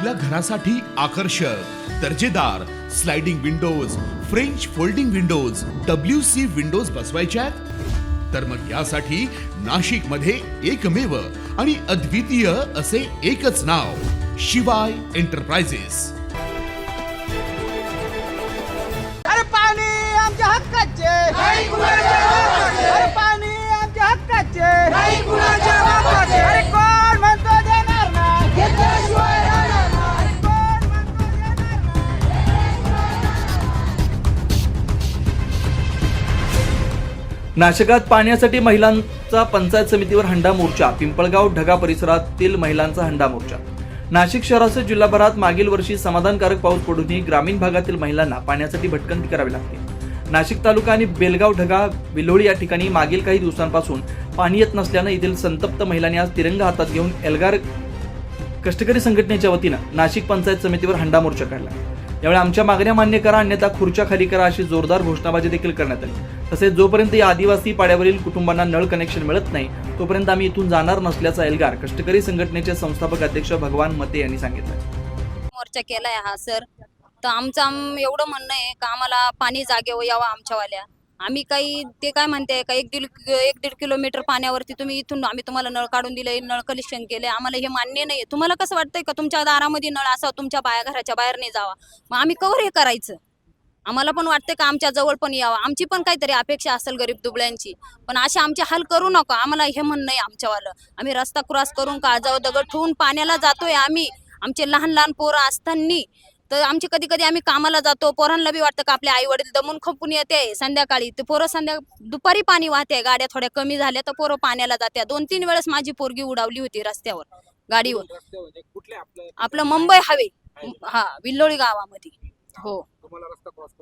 आपल्या घरासाठी आकर्षक दर्जेदार sliding windows French folding windows W C windows बसवायच्या आहेत? तर मग यासाठी नाशिकमध्ये एकमेव आणि अद्वितीय असे एकच नाव शिवाय एंटरप्राइजेस अरे पाणी आमच्या हक्काचे. नाशकात पाण्यासाठी महिलांचा पंचायत समितीवर हंडा मोर्चा पिंपळगाव ढगा परिसरातील महिलांचा हंडा मोर्चा. नाशिक शहरासह जिल्हाभरात मागील वर्षी समाधानकारक पाऊस पडूनही ग्रामीण भागातील महिलांना पाण्यासाठी भटकंती करावी लागते नाशिक तालुका आणि बेलगाव ढगा बिलोळी या ठिकाणी मागील काही दिवसांपासून पाणी येत नसल्यानं येथील संतप्त महिलांनी आज तिरंगा हातात घेऊन एल्गार कष्टकरी संघटनेच्या वतीनं नाशिक पंचायत समितीवर हंडा मोर्चा काढला. यावेळी आमच्या मागण्या मान्य करा अन्यथा खुर्च्या खाली करा अशी जोरदार घोषणाबाजी देखील करण्यात आली. तसेच जोपर्यंत या आदिवासी पाड्यावरील कुटुंबांना नळ कनेक्शन मिळत नाही तोपर्यंत आम्ही इथून जाणार नसल्याचा एल्गार कष्टकरी संघटनेचे संस्थापक अध्यक्ष भगवान मते यांनी सांगितलं. मोर्चा केलाय हा सर. तर आमचं आम एवढं म्हणणं आहे का आम्हाला पाणी जागेवर हो यावं आमच्यावाल्या. आम्ही काही ते काय म्हणते का एक दीड एक दीड किलोमीटर पाण्यावरती तुम्ही इथून आम्ही तुम्हाला नळ काढून दिले नळ कलेक्शन केले आम्हाला हे मान्य नाही तुम्हाला कसं वाटतंय का तुमच्या दारामध्ये नळ असा तुमच्या बाया घराच्या बाहेर नाही जावा? मग आम्ही कवर हे करायचं. आम्हाला पण वाटतं का आमच्या जवळ पण यावं. आमची पण काहीतरी अपेक्षा असेल गरीब दुबळ्यांची. पण असे आमचे हाल करू नका. आम्हाला हे म्हणणं आहे आमच्यावालं. आम्ही रस्ता क्रॉस करून काळजावर दगड ठेवून पाण्याला जातोय आम्ही. आमचे लहान लहान पोरं असताना. तर आमचे कधी कधी आम्ही कामाला जातो. पोरांना बी वाटतं का आपले आई वडील दमून खपून येते संध्याकाळी. ते पोरं संध्या दुपारी पाणी वाहते. गाड्या थोड्या कमी झाल्या तर पोरं पाण्याला जात्या. दोन तीन वेळेस माझी पोरगी उडावली होती रस्त्यावर गाडीवर. आपलं? मुंबई हवे हा विल्लोळी गावामध्ये. हो.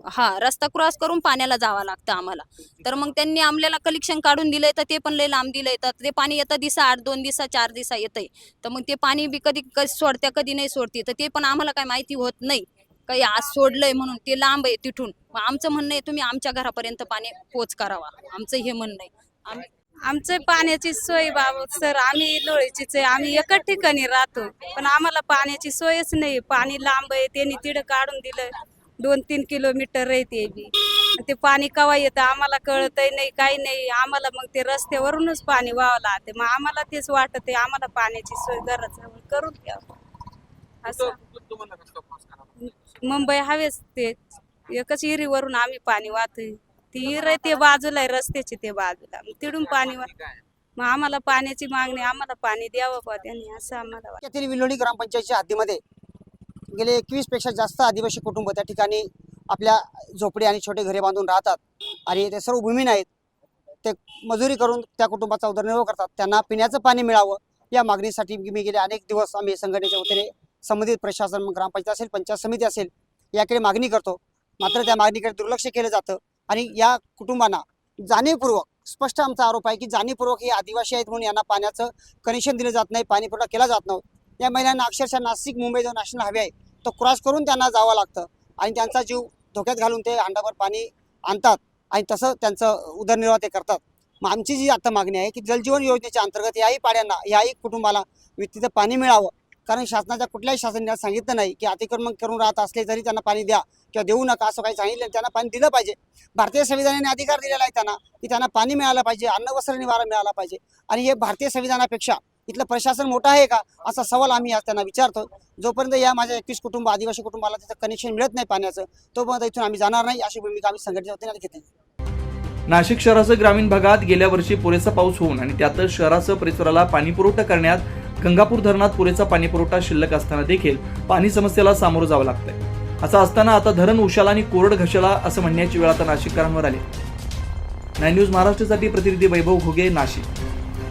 हा रस्ता क्रॉस करून पाण्याला जावं लागतं आम्हाला. तर मग त्यांनी आमल्याला कलेक्शन काढून दिलंय तर ते पण लय लांब दिलंय. तर ते पाणी येतं दिसा आठ दोन दिवसा चार दिवसा येतंय. तर मग ते पाणी बी कधी कधी सोडत्या कधी नाही सोडते. तर ते पण आम्हाला काय माहिती होत नाही. काही आज सोडलंय म्हणून ते लांब आहे तिथून. मग आमचं म्हणणं आहे तुम्ही आमच्या घरापर्यंत पाणी पोच करावा. आमचं हे म्हणणं आहे. आम्ही आमचे पाण्याची सोय बाबा सर आम्ही लोळीचीच आहे आम्ही एकच ठिकाणी राहतो. पण आम्हाला पाण्याची सोयच नाही. पाणी लांब आहे त्यांनी तिडं काढून दिलं. दोन तीन किलोमीटर आहे ते बी. ते पाणी कवा येतं आम्हाला कळतही नाही काही नाही. आम्हाला मग ते रस्त्यावरूनच पाणी व्हावं लागते. मग आम्हाला तेच वाटत आहे आम्हाला पाण्याची सोय गरज आहे, मग करून घ्या असं. मुंबई हवेच ते एकच हिरीवरून आम्ही पाणी वाहतोय. ती आहे ते बाजूला आहे रस्त्याची ते बाजूला. मग तिडून पाणी वा- मग आम्हाला पाण्याची मागणी आम्हाला पाणी द्यावं बा त्यांनी असं आम्हाला वाटतं. यातील विलोणी ग्रामपंचायतच्या हद्दीमध्ये गेले एकवीसपेक्षा जास्त आदिवासी कुटुंब त्या ठिकाणी आपल्या झोपडी आणि छोटे घरे बांधून राहतात. आणि ते सर्व भूमीन आहेत ते मजुरी करून त्या कुटुंबाचा उदरनिर्वाह करतात. त्यांना पिण्याचं पाणी मिळावं या मागणीसाठी मी गेले अनेक दिवस आम्ही संघटनेच्या वतीने संबंधित प्रशासन मग ग्रामपंचायत असेल पंचायत समिती असेल याकडे मागणी करतो. मात्र त्या मागणीकडे दुर्लक्ष केलं जातं. आणि या कुटुंबांना जाणीवपूर्वक स्पष्ट आमचा आरोप आहे की जाणीवपूर्वक हे आदिवासी आहेत म्हणून यांना पाण्याचं कनेक्शन दिलं जात नाही पाणी पुरवठा केला जात नाही या महिलांना अक्षरशः नाशिक मुंबई जो नॅशनल हायवे आहे तो क्रॉस करून त्यांना जावं लागतं. आणि त्यांचा जीव धोक्यात घालून ते अंडाभर पाणी आणतात आणि तसं त्यांचं उदरनिर्वाह ते करतात. मग आमची जी आता मागणी आहे की जलजीवन योजनेच्या अंतर्गत याही पाड्यांना याही कुटुंबाला वित्तीचं पाणी मिळावं. कारण शासनाच्या कुठल्याही शासनाने सांगितलं नाही की अतिक्रमण करून राहत असले तरी त्यांना पाणी द्या किंवा देऊ नका असं काही सांगितलं नाही. त्यांना पाणी दिलं पाहिजे. भारतीय संविधानाने अधिकार दिलेला आहे त्यांना की त्यांना पाणी मिळालं पाहिजे अन्न वस्त्र निवारा मिळाला पाहिजे. आणि हे भारतीय संविधानापेक्षा इथलं प्रशासन मोठं आहे का? असा सवाल आम्ही आज त्यांना विचारतो जोपर्यंत या माझ्या एकवीस कुटुंब आदिवासी कुटुंबाला तिथं कनेक्शन मिळत नाही पाण्याचं तोपर्यंत इथून आम्ही जाणार नाही. अशी भूमिका आम्ही संघटनेच्या वतीने घेतली. नाशिक शहरासह ग्रामीण भागात गेल्या वर्षी पुरेसा पाऊस होऊन आणि त्यातच शहरासह परिसराला पाणीपुरवठा करण्यात गंगापूर धरणात पुरेसा पाणीपुरवठा शिल्लक असताना देखील पाणी समस्येला सामोरं जावं लागतंय. असं असताना आता धरण उशाला आणि कोरड घशाला असं म्हणण्याची वेळ आता नाशिककरांवर आली. नाईन न्यूज महाराष्ट्रासाठी प्रतिनिधी वैभव घुगे नाशिक.